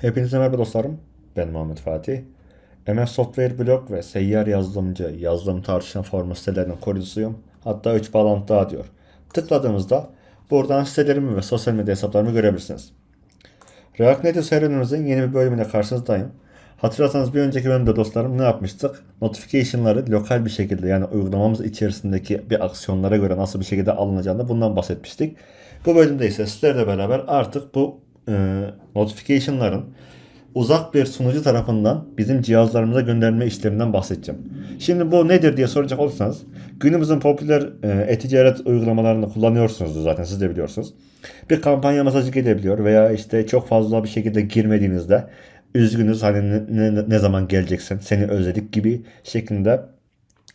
Hepinize merhaba dostlarım. Ben Muhammed Fatih. MS Software Blog ve seyyar yazılımcı yazılım tartışma forumu sitelerinin kurucusuyum. Hatta 3 bağlantı daha diyor. Tıkladığınızda buradan sitelerimi ve sosyal medya hesaplarımı görebilirsiniz. React Native serüvenimizin yeni bir bölümüne karşınızdayım. Hatırlarsanız bir önceki bölümde dostlarım ne yapmıştık? Notification'ları lokal bir şekilde yani uygulamamız içerisindeki bir aksiyonlara göre nasıl bir şekilde alınacağını bundan bahsetmiştik. Bu bölümde ise sizlerle beraber artık bu e, notification'ların uzak bir sunucu tarafından bizim cihazlarımıza gönderilme işleminden bahsedeceğim. Şimdi bu nedir diye soracak olursanız günümüzün popüler e, e-ticaret uygulamalarını kullanıyorsunuz zaten siz de biliyorsunuz. Bir kampanya mesajı gelebiliyor veya işte çok fazla bir şekilde girmediğinizde üzgünüz hani ne, ne, ne zaman geleceksin seni özledik gibi şeklinde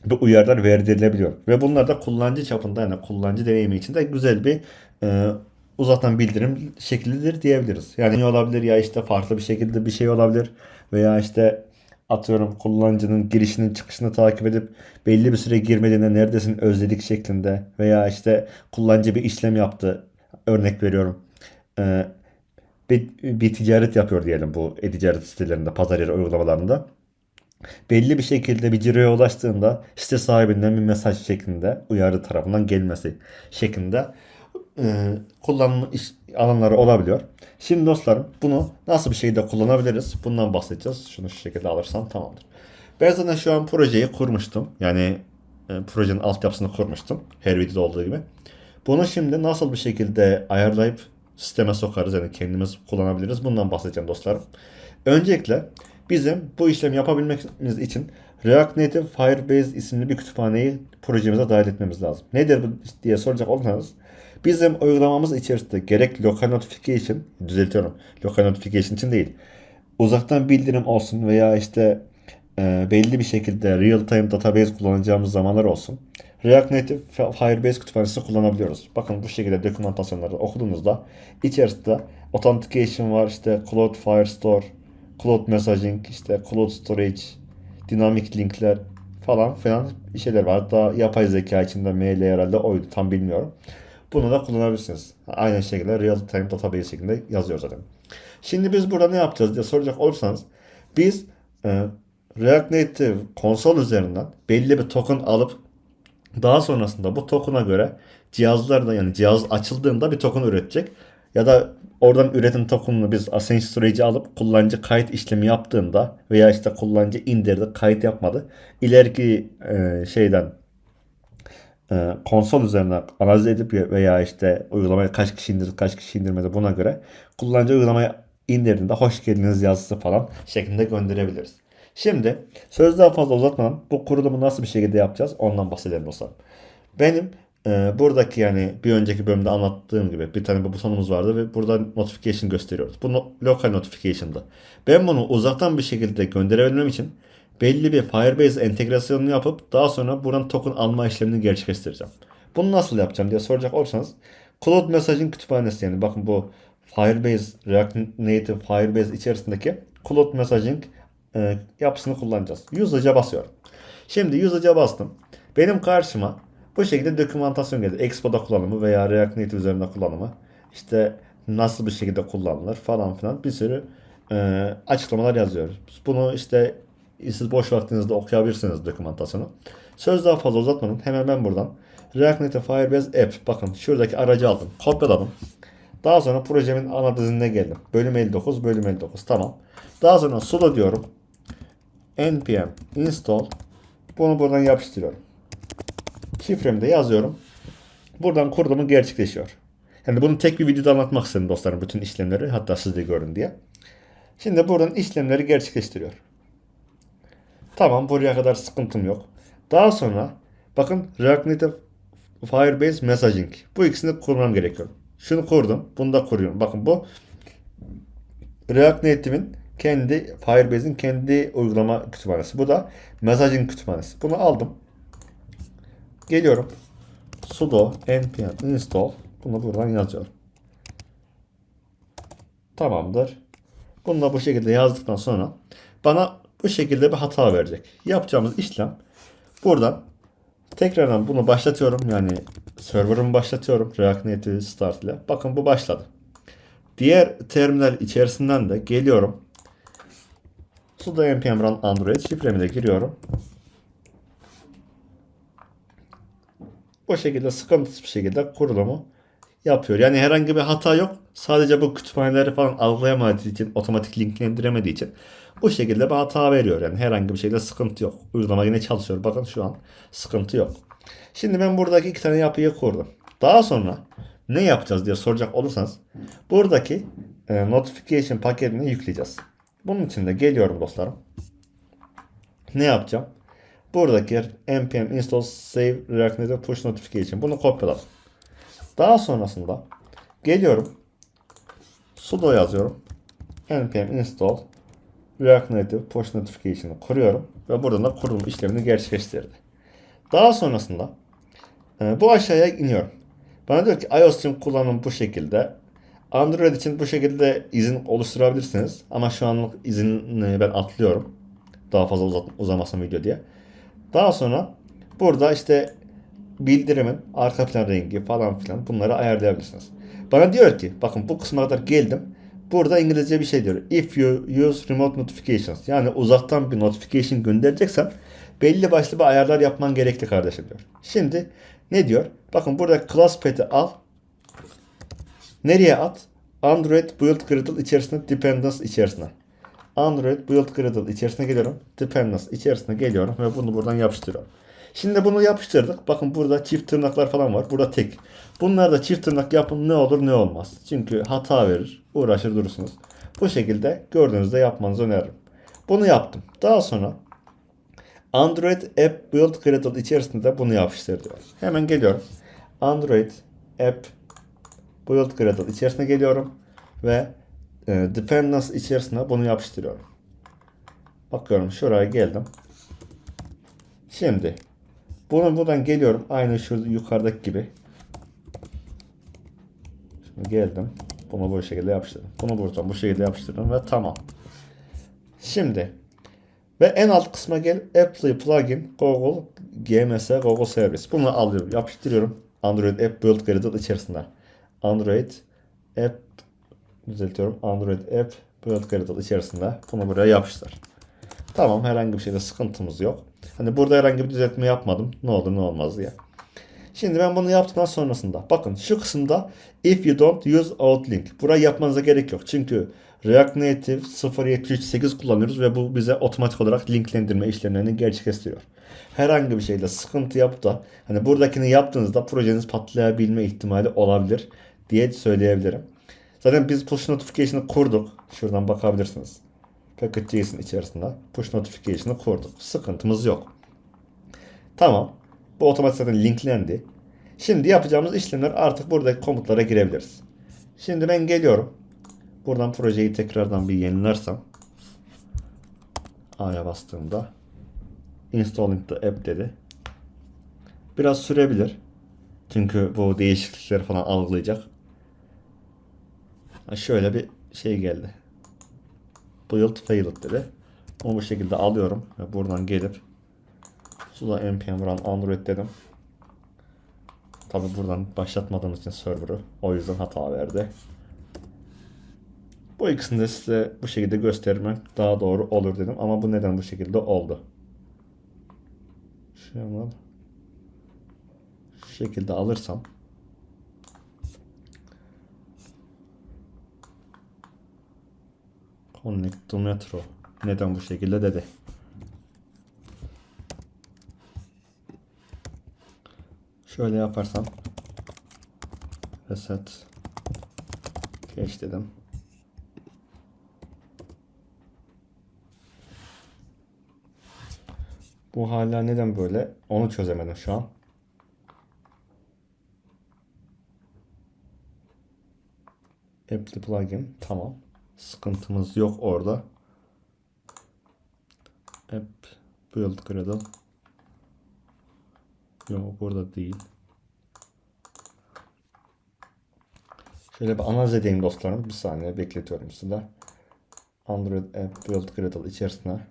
bu uyarılar verdirilebiliyor. Ve bunlar da kullanıcı çapında yani kullanıcı deneyimi için de güzel bir e, uzaktan bildirim şeklidir diyebiliriz. Yani ne olabilir ya işte farklı bir şekilde bir şey olabilir veya işte atıyorum kullanıcının girişinin çıkışını takip edip belli bir süre girmediğinde neredesin özledik şeklinde veya işte kullanıcı bir işlem yaptı örnek veriyorum. E, bir, bir ticaret yapıyor diyelim bu e-ticaret sitelerinde, pazar yeri uygulamalarında belli bir şekilde bir ciroya ulaştığında site sahibinden bir mesaj şeklinde uyarı tarafından gelmesi şeklinde e, kullanım alanları olabiliyor. Şimdi dostlarım bunu nasıl bir şekilde kullanabiliriz? Bundan bahsedeceğiz. Şunu şu şekilde alırsam tamamdır. Ben zaten şu an projeyi kurmuştum. Yani e, projenin altyapısını kurmuştum. Her videoda olduğu gibi. Bunu şimdi nasıl bir şekilde ayarlayıp sisteme sokarız yani kendimiz kullanabiliriz. Bundan bahsedeceğim dostlarım. Öncelikle bizim bu işlemi yapabilmemiz için React Native Firebase isimli bir kütüphaneyi projemize dahil etmemiz lazım. Nedir bu diye soracak olursanız bizim uygulamamız içerisinde gerek local notification, düzeltiyorum, local notification için değil, uzaktan bildirim olsun veya işte e, belli bir şekilde real time database kullanacağımız zamanlar olsun. React Native Firebase kütüphanesini kullanabiliyoruz. Bakın bu şekilde dokümantasyonları okuduğunuzda içerisinde authentication var, işte Cloud Firestore, Cloud Messaging, işte Cloud Storage, dinamik linkler falan filan şeyler var. Hatta yapay zeka içinde mail herhalde oydu tam bilmiyorum. Bunu da kullanabilirsiniz. Aynı şekilde real time database şeklinde yazıyor zaten. Şimdi biz burada ne yapacağız diye soracak olursanız biz e, React Native konsol üzerinden belli bir token alıp daha sonrasında bu token'a göre cihazlarda yani cihaz açıldığında bir token üretecek. Ya da oradan üretim token'ını biz Ascension Storage'e alıp kullanıcı kayıt işlemi yaptığında veya işte kullanıcı indirdi kayıt yapmadı. İleriki e, şeyden konsol üzerinden analiz edip veya işte uygulamayı kaç kişi indirdi kaç kişi indirmedi buna göre kullanıcı uygulamayı indirdiğinde hoş geldiniz yazısı falan şeklinde gönderebiliriz. Şimdi söz daha fazla uzatmadan bu kurulumu nasıl bir şekilde yapacağız ondan bahsedelim dostlarım. Benim e, buradaki yani bir önceki bölümde anlattığım gibi bir tane bir butonumuz vardı ve burada notification gösteriyoruz. Bu no, local notification'da. Ben bunu uzaktan bir şekilde gönderebilmem için belli bir Firebase entegrasyonunu yapıp daha sonra buradan token alma işlemini gerçekleştireceğim. Bunu nasıl yapacağım diye soracak olursanız Cloud Messaging kütüphanesi yani bakın bu Firebase React Native Firebase içerisindeki Cloud Messaging e, yapısını kullanacağız. Usage'a basıyorum. Şimdi Usage'a bastım. Benim karşıma bu şekilde dokümantasyon geldi. Expo'da kullanımı veya React Native üzerinde kullanımı. İşte nasıl bir şekilde kullanılır falan filan bir sürü e, açıklamalar yazıyoruz. Bunu işte siz boş vaktinizde okuyabilirsiniz dokümantasyonu. Söz daha fazla uzatmadan hemen ben buradan React Native Firebase App bakın şuradaki aracı aldım. Kopyaladım. Daha sonra projemin ana dizinine geldim. Bölüm 59, bölüm 59. Tamam. Daha sonra sudo diyorum. npm install. Bunu buradan yapıştırıyorum. Şifremi de yazıyorum. Buradan kurulumu gerçekleşiyor. Yani bunu tek bir videoda anlatmak istedim dostlarım bütün işlemleri. Hatta siz de görün diye. Şimdi buradan işlemleri gerçekleştiriyor. Tamam buraya kadar sıkıntım yok. Daha sonra bakın React Native Firebase Messaging. Bu ikisini kurmam gerekiyor. Şunu kurdum. Bunu da kuruyorum. Bakın bu React Native'in kendi Firebase'in kendi uygulama kütüphanesi. Bu da Messaging kütüphanesi. Bunu aldım. Geliyorum. sudo npm install. Bunu buradan yazıyorum. Tamamdır. Bunu da bu şekilde yazdıktan sonra bana bu şekilde bir hata verecek. Yapacağımız işlem buradan tekrardan bunu başlatıyorum. Yani server'ımı başlatıyorum. React Native Start ile. Bakın bu başladı. Diğer terminal içerisinden de geliyorum. sudo npm run android şifremi de giriyorum. Bu şekilde sıkıntısız bir şekilde kurulumu yapıyor. Yani herhangi bir hata yok. Sadece bu kütüphaneleri falan algılayamadığı için, otomatik linklendiremediği için bu şekilde bir hata veriyor. Yani herhangi bir şeyde sıkıntı yok. Uygulama yine çalışıyor. Bakın şu an sıkıntı yok. Şimdi ben buradaki iki tane yapıyı kurdum. Daha sonra ne yapacağız diye soracak olursanız buradaki e, notification paketini yükleyeceğiz. Bunun için de geliyorum dostlarım. Ne yapacağım? Buradaki npm install save react native push notification bunu kopyaladım. Daha sonrasında geliyorum sudo yazıyorum. npm install react native push notification'ı kuruyorum ve buradan da kurulum işlemini gerçekleştirdi. Daha sonrasında e, bu aşağıya iniyorum. Bana diyor ki iOS için kullanım bu şekilde. Android için bu şekilde izin oluşturabilirsiniz. Ama şu anlık izinini ben atlıyorum. Daha fazla uzat, uzamasın video diye. Daha sonra burada işte bildirimin arka plan rengi falan filan bunları ayarlayabilirsiniz. Bana diyor ki bakın bu kısma kadar geldim. Burada İngilizce bir şey diyor. If you use remote notifications yani uzaktan bir notification göndereceksen belli başlı bir ayarlar yapman gerekli kardeşim diyor. Şimdi ne diyor? Bakın burada class pet'i al. Nereye at? Android build gradle içerisinde dependence içerisine. Android build gradle içerisine geliyorum. Dependence içerisine geliyorum ve bunu buradan yapıştırıyorum. Şimdi bunu yapıştırdık. Bakın burada çift tırnaklar falan var. Burada tek. Bunlar da çift tırnak yapın ne olur ne olmaz. Çünkü hata verir. Uğraşır durursunuz. Bu şekilde gördüğünüzde yapmanızı öneririm. Bunu yaptım. Daha sonra Android App Build Gradle içerisinde de bunu yapıştır. Hemen geliyorum. Android App Build Gradle içerisine geliyorum ve e, Dependence içerisine bunu yapıştırıyorum. Bakıyorum şuraya geldim. Şimdi bunu buradan geliyorum. Aynı şu yukarıdaki gibi. Şimdi geldim. Bunu bu şekilde yapıştırdım. Bunu buradan bu şekilde yapıştırdım ve tamam. Şimdi ve en alt kısma gel Apply plugin Google GMS Google Service. Bunu alıyorum, yapıştırıyorum. Android App Build Gradle içerisinde. Android App düzeltiyorum. Android App Build Gradle içerisinde. Bunu buraya yapıştır. Tamam herhangi bir şeyde sıkıntımız yok. Hani burada herhangi bir düzeltme yapmadım. Ne olur ne olmaz diye. Şimdi ben bunu yaptıktan sonrasında bakın şu kısımda if you don't use outlink. Burayı yapmanıza gerek yok. Çünkü React Native 0.73.8 kullanıyoruz ve bu bize otomatik olarak linklendirme işlemlerini gerçekleştiriyor. Herhangi bir şeyde sıkıntı yapıp da hani buradakini yaptığınızda projeniz patlayabilme ihtimali olabilir diye söyleyebilirim. Zaten biz push notification'ı kurduk. Şuradan bakabilirsiniz. Package.js'in içerisinde push notification'ı kurduk. Sıkıntımız yok. Tamam. Bu otomatik zaten linklendi. Şimdi yapacağımız işlemler artık buradaki komutlara girebiliriz. Şimdi ben geliyorum. Buradan projeyi tekrardan bir yenilersem A'ya bastığımda installing the app dedi. Biraz sürebilir. Çünkü bu değişiklikleri falan algılayacak. Şöyle bir şey geldi. Build failed dedi. Onu bu şekilde alıyorum ve buradan gelip sudo npm run android dedim. Tabi buradan başlatmadığımız için server'ı o yüzden hata verdi. Bu ikisini de size bu şekilde göstermek daha doğru olur dedim ama bu neden bu şekilde oldu. Şu şekilde alırsam Connect to Metro neden bu şekilde dedi. Şöyle yaparsam reset geç dedim. Bu hala neden böyle? Onu çözemedim şu an. Apply plugin tamam. Sıkıntımız yok orada. App build gradle. Yok burada değil. Şöyle bir analiz edeyim dostlarım. Bir saniye bekletiyorum size. Android App Build Gradle içerisine.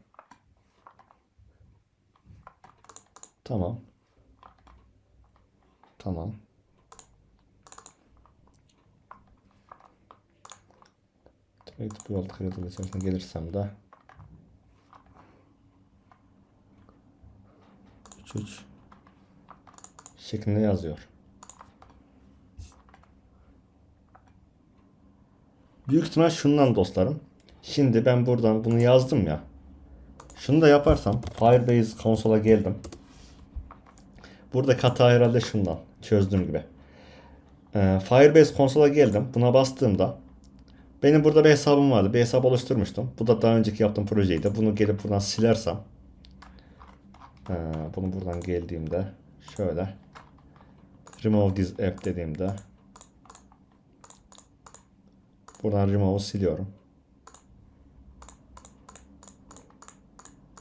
Tamam. Tamam. Evet yol kredi içerisine gelirsem de 3 3 şeklinde yazıyor. Büyük ihtimal şundan dostlarım. Şimdi ben buradan bunu yazdım ya. Şunu da yaparsam Firebase konsola geldim. Burada hata herhalde şundan. Çözdüğüm gibi. Ee, Firebase konsola geldim. Buna bastığımda benim burada bir hesabım vardı. Bir hesap oluşturmuştum. Bu da daha önceki yaptığım projeydi. Bunu gelip buradan silersem ee, bunu buradan geldiğimde şöyle remove this app dediğimde buradan remove'u siliyorum.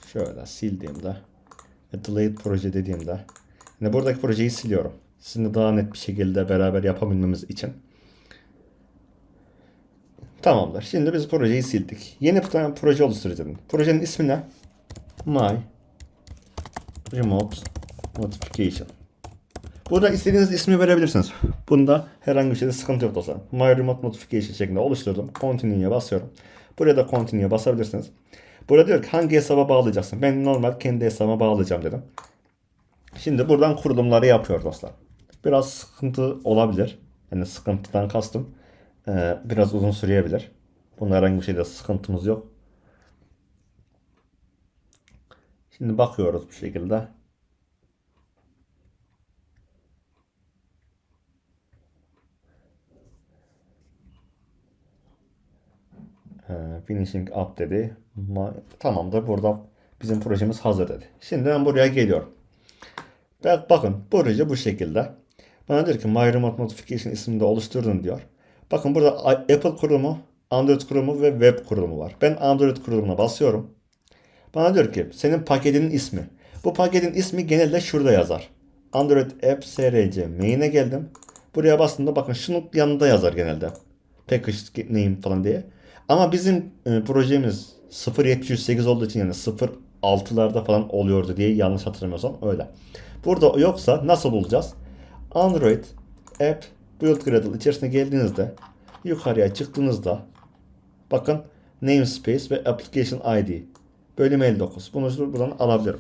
Şöyle sildiğimde ve delete proje dediğimde yine buradaki projeyi siliyorum. Sizinle daha net bir şekilde beraber yapabilmemiz için. Tamamdır. Şimdi biz projeyi sildik. Yeni bir tane proje oluşturacağım. Projenin ismi ne? My Remote Notification. Burada istediğiniz ismi verebilirsiniz. Bunda herhangi bir şeyde sıkıntı yok dostlar. My Remote Notification şeklinde oluşturdum. Continue'ye basıyorum. Buraya da Continue'ye basabilirsiniz. Burada diyor ki hangi hesaba bağlayacaksın? Ben normal kendi hesabıma bağlayacağım dedim. Şimdi buradan kurulumları yapıyor dostlar. Biraz sıkıntı olabilir. Yani sıkıntıdan kastım. Ee, biraz uzun sürebilir. Bunda herhangi bir şeyde sıkıntımız yok. Şimdi bakıyoruz bu şekilde. Ee, finishing up dedi. Ma- Tamamdır. Burada bizim projemiz hazır dedi. Şimdi ben buraya geliyorum. Bak, bakın proje bu şekilde. Bana diyor ki My Remote Notification isminde oluşturdun diyor. Bakın burada Apple kurumu, Android kurumu ve web kurumu var. Ben Android kurulumuna basıyorum. Bana diyor ki senin paketinin ismi. Bu paketin ismi genelde şurada yazar. Android App SRC main'e geldim. Buraya bastığımda bakın şunun yanında yazar genelde. Package name falan diye. Ama bizim e, projemiz 0708 olduğu için yani 06'larda falan oluyordu diye yanlış hatırlamıyorsam öyle. Burada yoksa nasıl bulacağız? Android App Build Gradle içerisine geldiğinizde yukarıya çıktığınızda bakın namespace ve application ID bölüm 59. Bunu buradan alabilirim.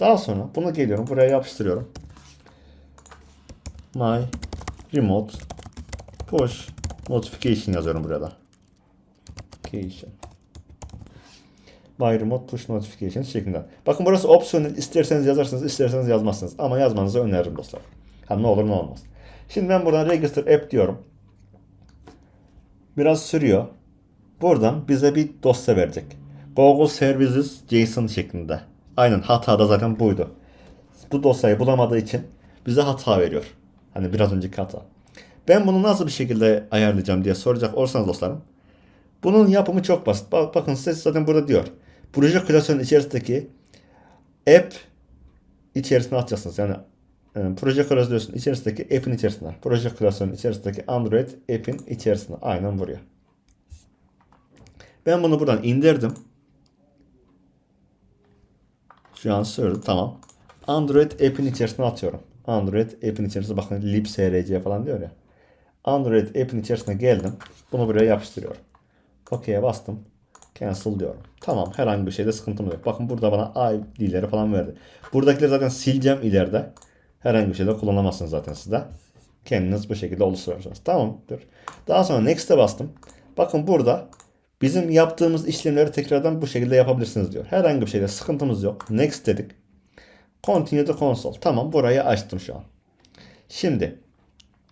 Daha sonra bunu geliyorum buraya yapıştırıyorum. My remote push notification yazıyorum burada. Notification. My remote push notification şeklinde. Bakın burası opsiyonel. İsterseniz yazarsınız, isterseniz yazmazsınız. Ama yazmanızı öneririm dostlar. Ha ne olur ne olmaz. Şimdi ben buradan register app diyorum. Biraz sürüyor. Buradan bize bir dosya verecek. Google Services JSON şeklinde. Aynen hata da zaten buydu. Bu dosyayı bulamadığı için bize hata veriyor. Hani biraz önceki hata. Ben bunu nasıl bir şekilde ayarlayacağım diye soracak olursanız dostlarım. Bunun yapımı çok basit. Bak, bakın size zaten burada diyor. Proje klasörünün içerisindeki app içerisine atacaksınız. Yani proje klasörünün içerisindeki app'in içerisine. Proje klasörünün içerisindeki Android app'in içerisine. Aynen buraya. Ben bunu buradan indirdim. Şu an sürdü. Tamam. Android app'in içerisine atıyorum. Android app'in içerisine bakın libsrc falan diyor ya. Android app'in içerisine geldim. Bunu buraya yapıştırıyorum. OK'ye bastım. Cancel diyorum. Tamam herhangi bir şeyde sıkıntım yok. Bakın burada bana ID'leri falan verdi. Buradakileri zaten sileceğim ileride. Herhangi bir şeyde kullanamazsınız zaten siz de. Kendiniz bu şekilde oluşturacaksınız. Tamamdır. Daha sonra Next'e bastım. Bakın burada bizim yaptığımız işlemleri tekrardan bu şekilde yapabilirsiniz diyor. Herhangi bir şeyde sıkıntımız yok. Next dedik. Continue to console. Tamam burayı açtım şu an. Şimdi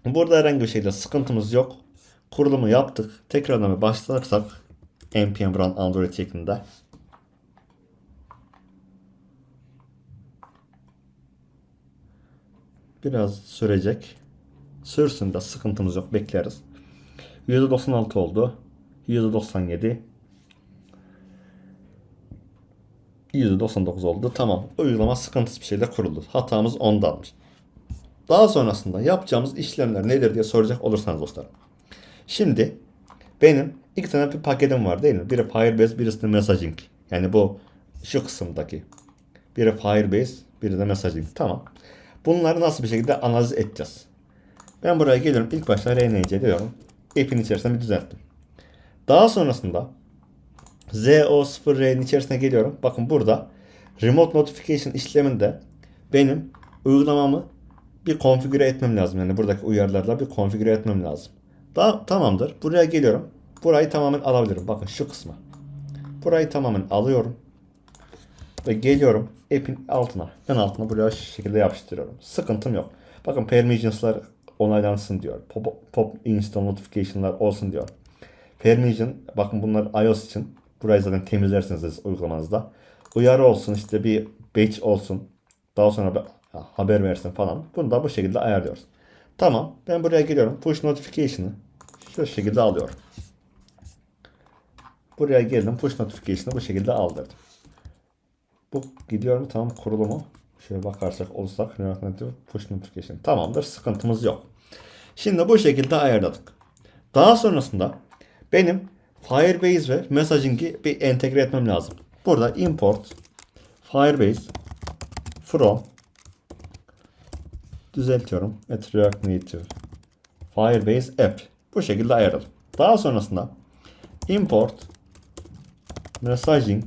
burada herhangi bir şeyde sıkıntımız yok. Kurulumu yaptık. Tekrardan bir başlarsak npm run android şeklinde. Biraz sürecek. Sürsün de sıkıntımız yok. Bekleriz. %96 oldu. %97 %99 oldu. Tamam. Uygulama sıkıntısız bir şekilde kuruldu. Hatamız ondanmış. Daha sonrasında yapacağımız işlemler nedir diye soracak olursanız dostlar. Şimdi benim iki tane bir paketim var değil mi? Biri Firebase, birisi de Messaging. Yani bu şu kısımdaki. Biri Firebase, biri de Messaging. Tamam. Bunları nasıl bir şekilde analiz edeceğiz? Ben buraya geliyorum. İlk başta RNC diyorum. App'in içerisinde bir düzelttim. Daha sonrasında ZO0R'nin içerisine geliyorum. Bakın burada Remote Notification işleminde benim uygulamamı bir konfigüre etmem lazım. Yani buradaki uyarılarla bir konfigüre etmem lazım. Daha, tamamdır. Buraya geliyorum. Burayı tamamen alabilirim. Bakın şu kısma. Burayı tamamen alıyorum. Ve geliyorum app'in altına. En altına şu şekilde yapıştırıyorum. Sıkıntım yok. Bakın permissions'lar onaylansın diyor. Pop, pop install notification'lar olsun diyor. Permission bakın bunlar iOS için. Burayı zaten temizlersiniz siz uygulamanızda. Uyarı olsun işte bir batch olsun. Daha sonra haber versin falan. Bunu da bu şekilde ayarlıyoruz. Tamam ben buraya geliyorum. Push notification'ı şu şekilde alıyorum. Buraya geldim. Push notification'ı bu şekilde aldırdım. Bu gidiyor mu? Tamam kurulu mu? Şöyle bakarsak olursak push notification. Tamamdır. Sıkıntımız yok. Şimdi bu şekilde ayarladık. Daha sonrasında benim Firebase ve messaging'i bir entegre etmem lazım. Burada import Firebase from düzeltiyorum. At React Native Firebase app. Bu şekilde ayarladım. Daha sonrasında import messaging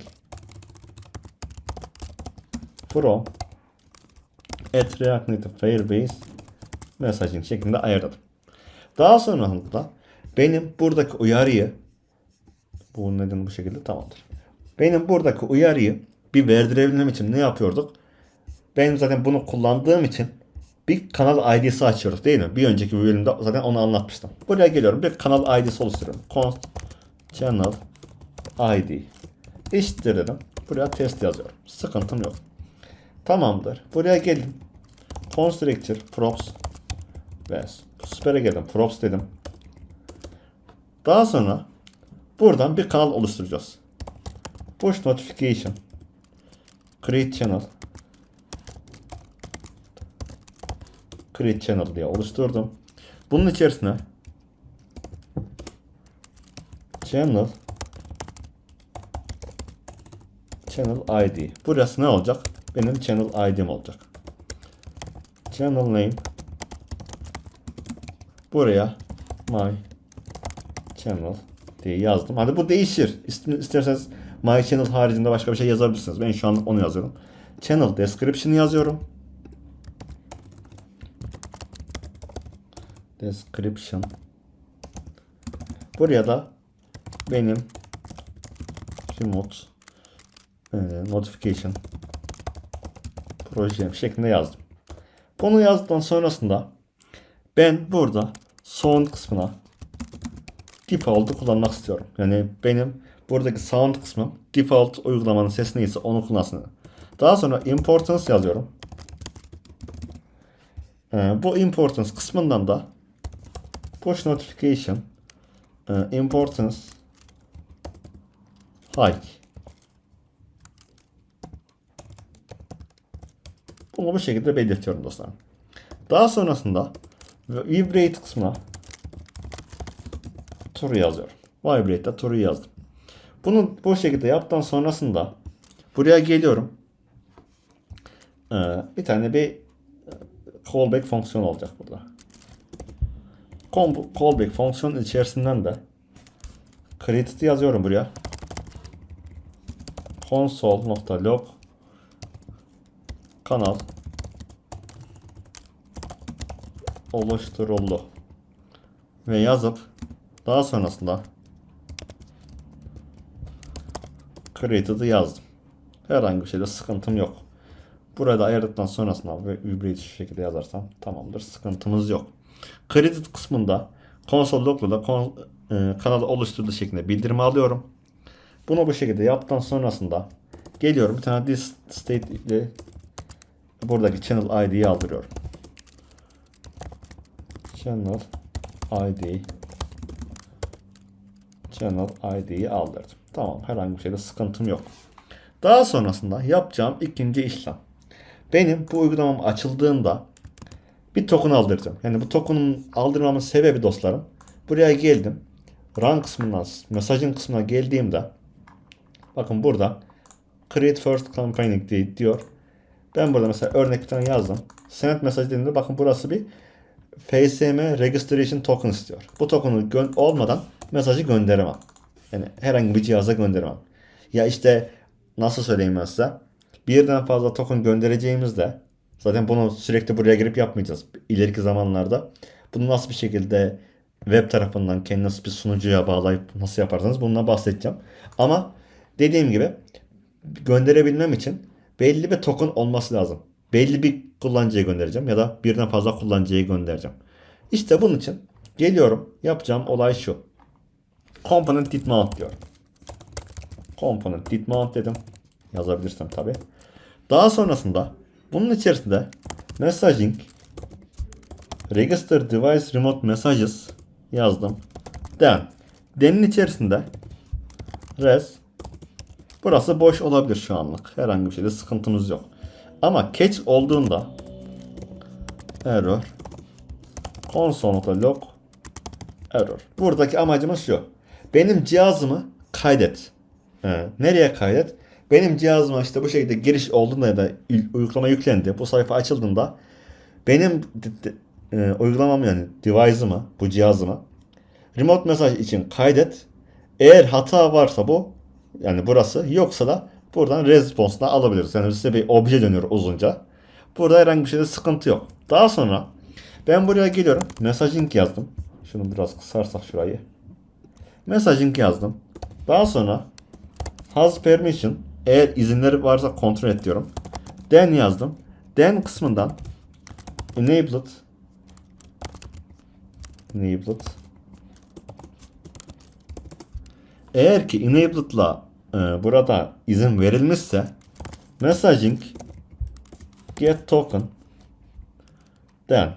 from at React Native Firebase messaging şeklinde ayarladım. Daha sonrasında benim buradaki uyarıyı bu neden bu şekilde tamamdır. Benim buradaki uyarıyı bir verdirebilmem için ne yapıyorduk? Ben zaten bunu kullandığım için bir kanal ID'si açıyoruz değil mi? Bir önceki bölümde zaten onu anlatmıştım. Buraya geliyorum. Bir kanal ID'si oluşturuyorum. Const channel ID. Eşittir dedim. Buraya test yazıyorum. Sıkıntım yok. Tamamdır. Buraya geldim. Constructor props ve süper'e geldim. Props dedim. Daha sonra buradan bir kanal oluşturacağız. Push notification create channel create channel diye oluşturdum. Bunun içerisine channel channel ID. Burası ne olacak? Benim channel ID'm olacak. Channel name buraya my channel diye yazdım. Hadi bu değişir. İst- İsterseniz my channel haricinde başka bir şey yazabilirsiniz. Ben şu an onu yazıyorum. Channel description yazıyorum. Description. Buraya da benim remote e, notification projem şeklinde yazdım. Bunu yazdıktan sonrasında ben burada sound kısmına default'u kullanmak istiyorum. Yani benim buradaki sound kısmım default uygulamanın sesi neyse onu kullansın. Daha sonra importance yazıyorum. Ee, bu importance kısmından da push notification e, importance high Bunu bu şekilde belirtiyorum dostlar. Daha sonrasında vibrate kısmına true yazıyorum. Vibrate'de true yazdım. Bunu bu şekilde yaptıktan sonrasında buraya geliyorum. Ee, bir tane bir callback fonksiyon olacak burada. Call- Callback fonksiyon içerisinden de created yazıyorum buraya. console.log kanal oluşturuldu ve yazıp daha sonrasında created'ı yazdım. Herhangi bir şeyde sıkıntım yok. Burada ayırdıktan sonrasında ve şu şekilde yazarsam tamamdır. Sıkıntımız yok. Created kısmında console log'la kon, e, kanalı oluşturduğu şeklinde bildirimi alıyorum. Bunu bu şekilde yaptıktan sonrasında geliyorum bir tane this state ile buradaki channel ID'yi aldırıyorum. Channel ID Channel ID'yi aldırdım. Tamam herhangi bir şeyde sıkıntım yok. Daha sonrasında yapacağım ikinci işlem. Benim bu uygulamam açıldığında bir token aldıracağım. Yani bu token'ın aldırmamın sebebi dostlarım. Buraya geldim. Run kısmından, mesajın kısmına geldiğimde bakın burada Create First Campaigning diyor. Ben burada mesela örnek bir tane yazdım. Send mesaj dediğimde bakın burası bir FSM Registration Token istiyor. Bu token'ı olmadan mesajı gönderemem. Yani herhangi bir cihaza göndermem. Ya işte nasıl söyleyeyim ben size? Birden fazla token göndereceğimizde zaten bunu sürekli buraya girip yapmayacağız. İleriki zamanlarda bunu nasıl bir şekilde web tarafından kendiniz bir sunucuya bağlayıp nasıl yaparsanız bundan bahsedeceğim. Ama dediğim gibi gönderebilmem için belli bir token olması lazım. Belli bir kullanıcıya göndereceğim ya da birden fazla kullanıcıya göndereceğim. İşte bunun için geliyorum. Yapacağım olay şu. Component did mount diyor. Component did mount dedim. Yazabilirsem tabi. Daha sonrasında bunun içerisinde messaging register device remote messages yazdım. Then den'in içerisinde res burası boş olabilir şu anlık. Herhangi bir şeyde sıkıntımız yok. Ama catch olduğunda error console.log error. Buradaki amacımız şu. Benim cihazımı kaydet. Nereye kaydet? Benim cihazıma işte bu şekilde giriş olduğunda ya da uygulama yüklendi. Bu sayfa açıldığında benim e, uygulamam yani device'ımı, bu cihazımı remote mesaj için kaydet. Eğer hata varsa bu yani burası yoksa da buradan response'dan alabiliriz. Yani size bir obje dönüyor uzunca. Burada herhangi bir şeyde sıkıntı yok. Daha sonra ben buraya geliyorum. Messaging yazdım. Şunu biraz kısarsak şurayı. Messaging yazdım. Daha sonra has permission eğer izinleri varsa kontrol et diyorum. Then yazdım. Then kısmından enabled enabled eğer ki enabled'la e, burada izin verilmişse messaging get token then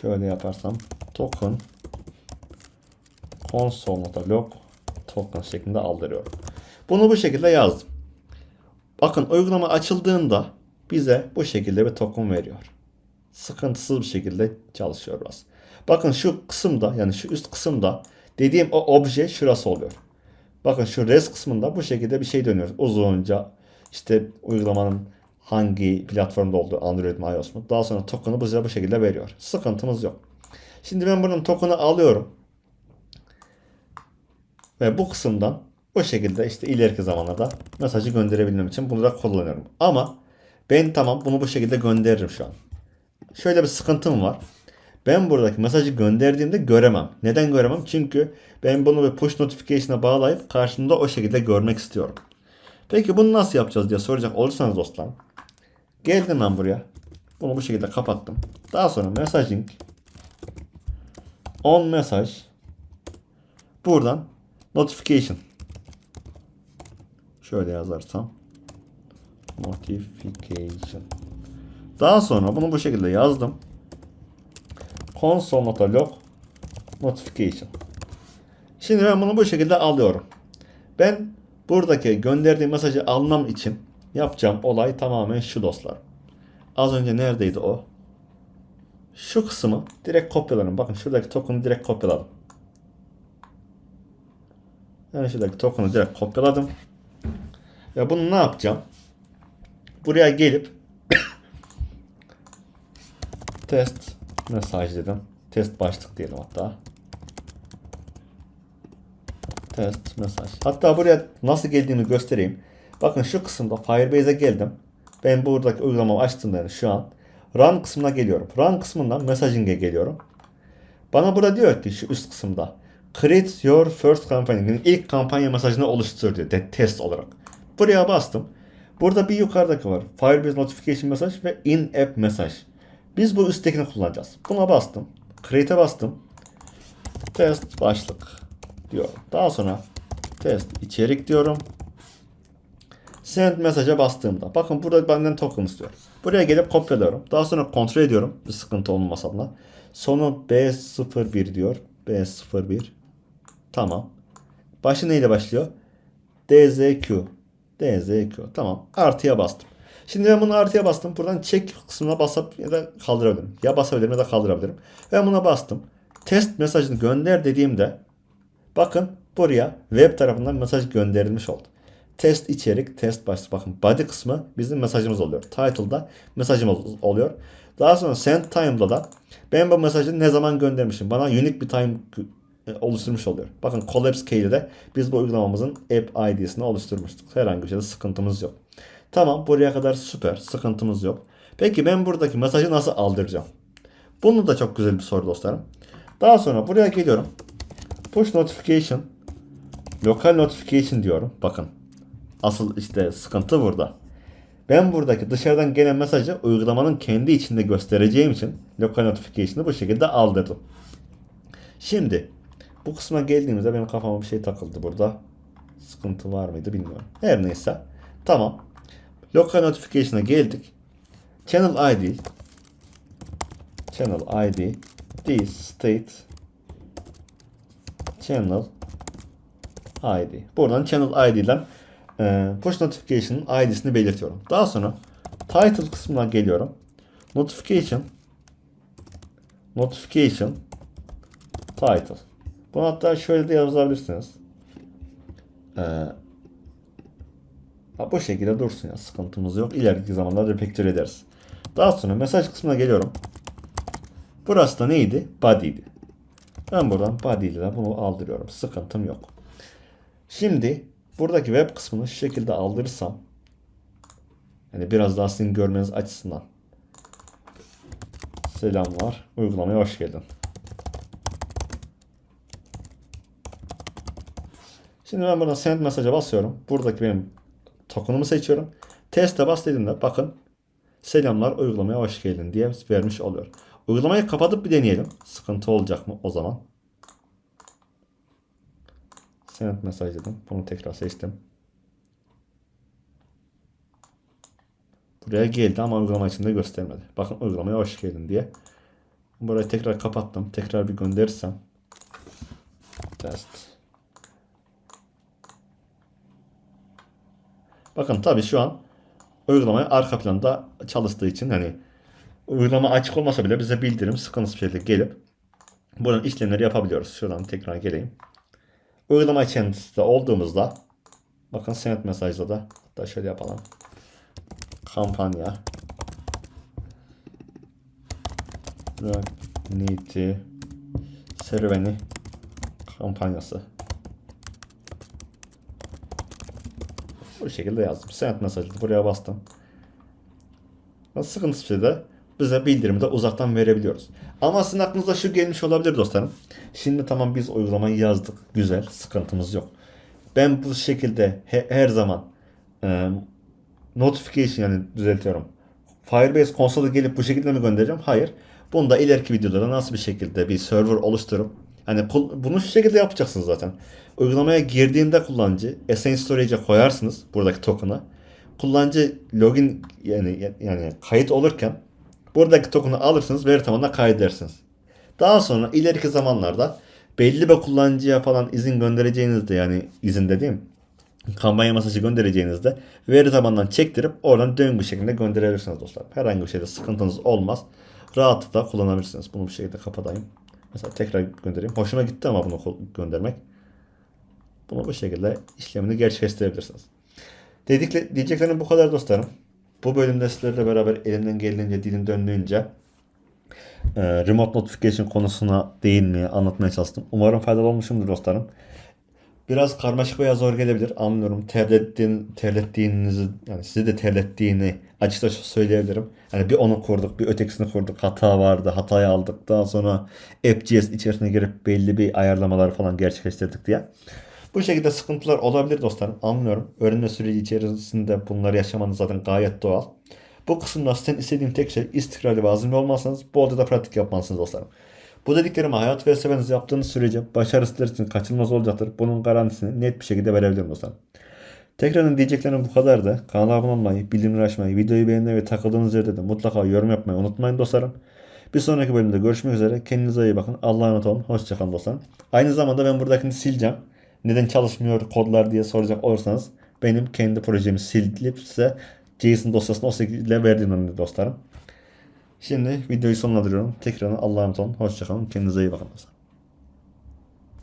şöyle yaparsam token console.log token şeklinde aldırıyorum. Bunu bu şekilde yazdım. Bakın uygulama açıldığında bize bu şekilde bir token veriyor. Sıkıntısız bir şekilde çalışıyor burası. Bakın şu kısımda yani şu üst kısımda dediğim o obje şurası oluyor. Bakın şu res kısmında bu şekilde bir şey dönüyor. Uzunca işte uygulamanın hangi platformda olduğu Android mi iOS mu. Daha sonra token'ı bize bu şekilde veriyor. Sıkıntımız yok. Şimdi ben bunun token'ı alıyorum. Ve bu kısımdan bu şekilde işte ileriki zamanlarda mesajı gönderebilmem için bunu da kullanıyorum. Ama ben tamam bunu bu şekilde gönderirim şu an. Şöyle bir sıkıntım var. Ben buradaki mesajı gönderdiğimde göremem. Neden göremem? Çünkü ben bunu bir push notification'a bağlayıp karşımda o şekilde görmek istiyorum. Peki bunu nasıl yapacağız diye soracak olursanız dostlar. Geldim ben buraya. Bunu bu şekilde kapattım. Daha sonra messaging on mesaj buradan notification şöyle yazarsam notification daha sonra bunu bu şekilde yazdım console.log notification. Şimdi ben bunu bu şekilde alıyorum. Ben buradaki gönderdiğim mesajı almam için yapacağım olay tamamen şu dostlar. Az önce neredeydi o? Şu kısmı direkt kopyalarım bakın şuradaki token'ı direkt kopyaladım. Yani şuradaki token'ı direkt kopyaladım. Ve bunu ne yapacağım? Buraya gelip test mesaj dedim. Test başlık diyelim hatta. Test mesaj. Hatta buraya nasıl geldiğimi göstereyim. Bakın şu kısımda Firebase'e geldim. Ben buradaki uygulamamı açtığımda yani şu an Run kısmına geliyorum. Run kısmından Messaging'e geliyorum. Bana burada diyor ki şu üst kısımda Create your first campaign. Yani ilk kampanya mesajını oluştur diyor. De, test olarak. Buraya bastım. Burada bir yukarıdaki var. Firebase notification mesaj ve in-app mesaj. Biz bu üsttekini kullanacağız. Buna bastım. Create'e bastım. Test başlık diyorum. Daha sonra test içerik diyorum. Send mesaja bastığımda. Bakın burada benden token istiyor. Buraya gelip kopyalıyorum. Daha sonra kontrol ediyorum. Bir sıkıntı olmasa da. Sonu B01 diyor. B01. Tamam. Başı neyle başlıyor? DZQ. DZQ. Tamam. Artıya bastım. Şimdi ben bunu artıya bastım. Buradan check kısmına basıp ya da kaldırabilirim. Ya basabilirim ya da kaldırabilirim. Ben buna bastım. Test mesajını gönder dediğimde bakın buraya web tarafından mesaj gönderilmiş oldu. Test içerik, test başlık. Bakın body kısmı bizim mesajımız oluyor. Title'da mesajımız oluyor. Daha sonra send time'da da ben bu mesajı ne zaman göndermişim? Bana unique bir time oluşturmuş oluyor. Bakın Collapse Key ile de biz bu uygulamamızın app ID'sini oluşturmuştuk. Herhangi bir şeyde sıkıntımız yok. Tamam buraya kadar süper. Sıkıntımız yok. Peki ben buradaki mesajı nasıl aldıracağım? Bunu da çok güzel bir soru dostlarım. Daha sonra buraya geliyorum. Push notification. Local notification diyorum. Bakın. Asıl işte sıkıntı burada. Ben buradaki dışarıdan gelen mesajı uygulamanın kendi içinde göstereceğim için local notification'ı bu şekilde aldırdım. Şimdi bu kısma geldiğimizde benim kafama bir şey takıldı burada. Sıkıntı var mıydı bilmiyorum. Her neyse. Tamam. Local notification'a geldik. Channel ID Channel ID this state Channel ID. Buradan Channel ID ile e, push notification'ın ID'sini belirtiyorum. Daha sonra title kısmına geliyorum. Notification Notification Title. Bunu hatta şöyle de yazabilirsiniz. Ee, ha, bu şekilde dursun ya. Sıkıntımız yok. İleriki zamanlarda refactor ederiz. Daha sonra mesaj kısmına geliyorum. Burası da neydi? Body'di. Ben buradan body ile bunu aldırıyorum. Sıkıntım yok. Şimdi buradaki web kısmını şu şekilde aldırırsam yani biraz daha sizin görmeniz açısından Selamlar. Uygulamaya hoş geldin. Şimdi ben buradan send mesaja basıyorum. Buradaki benim tokenumu seçiyorum. Teste bas bakın selamlar uygulamaya hoş geldin diye vermiş oluyor. Uygulamayı kapatıp bir deneyelim. Sıkıntı olacak mı o zaman? Send mesaj dedim. Bunu tekrar seçtim. Buraya geldi ama uygulama içinde göstermedi. Bakın uygulamaya hoş geldin diye. Burayı tekrar kapattım. Tekrar bir gönderirsem. Test. Bakın tabi şu an uygulamayı arka planda çalıştığı için hani uygulama açık olmasa bile bize bildirim sıkıntısız şekilde gelip bunun işlemleri yapabiliyoruz. Şuradan tekrar geleyim. Uygulama içerisinde olduğumuzda bakın send mesajda da hatta şöyle yapalım. Kampanya Niti serüveni kampanyası. Bu şekilde yazdım. Send mesajı buraya bastım. Sıkıntısı bir de bize bildirimi de uzaktan verebiliyoruz. Ama sizin aklınıza şu gelmiş olabilir dostlarım. Şimdi tamam biz uygulamayı yazdık. Güzel. Sıkıntımız yok. Ben bu şekilde he- her zaman e, notification yani düzeltiyorum. Firebase konsola gelip bu şekilde mi göndereceğim? Hayır. Bunu da ileriki videolarda nasıl bir şekilde bir server oluşturup kul- bunu şu şekilde yapacaksınız zaten. Uygulamaya girdiğinde kullanıcı Essence Storage'e koyarsınız buradaki token'ı. Kullanıcı login yani yani kayıt olurken buradaki token'ı alırsınız veri tabanına kaydedersiniz. Daha sonra ileriki zamanlarda belli bir kullanıcıya falan izin göndereceğinizde yani izin dediğim kampanya mesajı göndereceğinizde veri tabanından çektirip oradan döngü şeklinde gönderebilirsiniz dostlar. Herhangi bir şeyde sıkıntınız olmaz. Rahatlıkla kullanabilirsiniz. Bunu bu şekilde kapatayım. Mesela tekrar göndereyim. Hoşuma gitti ama bunu göndermek. Bunu bu şekilde işlemini gerçekleştirebilirsiniz. Dedikle, diyeceklerim bu kadar dostlarım. Bu bölümde sizlerle beraber elimden geldiğince, dilim döndüğünce e, remote notification konusuna değinmeye, anlatmaya çalıştım. Umarım faydalı olmuşumdur dostlarım. Biraz karmaşık veya zor gelebilir. Anlıyorum. Terlettiğin, terlettiğinizi yani sizi de terlettiğini açıkça söyleyebilirim. Yani bir onu kurduk, bir ötekisini kurduk. Hata vardı. Hatayı aldık. Daha sonra app.js içerisine girip belli bir ayarlamalar falan gerçekleştirdik diye. Bu şekilde sıkıntılar olabilir dostlarım. Anlıyorum. Öğrenme süreci içerisinde bunları yaşamanız zaten gayet doğal. Bu kısımda sizden istediğim tek şey istikrarlı ve azimli olmazsanız bolca da pratik yapmalısınız dostlarım. Bu dediklerimi hayat felsefenizi yaptığınız sürece başarı sizler için kaçınılmaz olacaktır. Bunun garantisini net bir şekilde verebilirim dostlarım. Tekrardan diyeceklerim bu kadardı. Kanala abone olmayı, bildirimleri açmayı, videoyu beğenmeyi ve takıldığınız yerde de mutlaka yorum yapmayı unutmayın dostlarım. Bir sonraki bölümde görüşmek üzere. Kendinize iyi bakın. Allah'a emanet olun. Hoşçakalın dostlarım. Aynı zamanda ben buradakini sileceğim. Neden çalışmıyor kodlar diye soracak olursanız benim kendi projemi silip size JSON dosyasını o şekilde verdiğim dostlarım. Şimdi videoyu sonlandırıyorum. Tekrar Allah'a emanet olun. Hoşçakalın. Kendinize iyi bakın.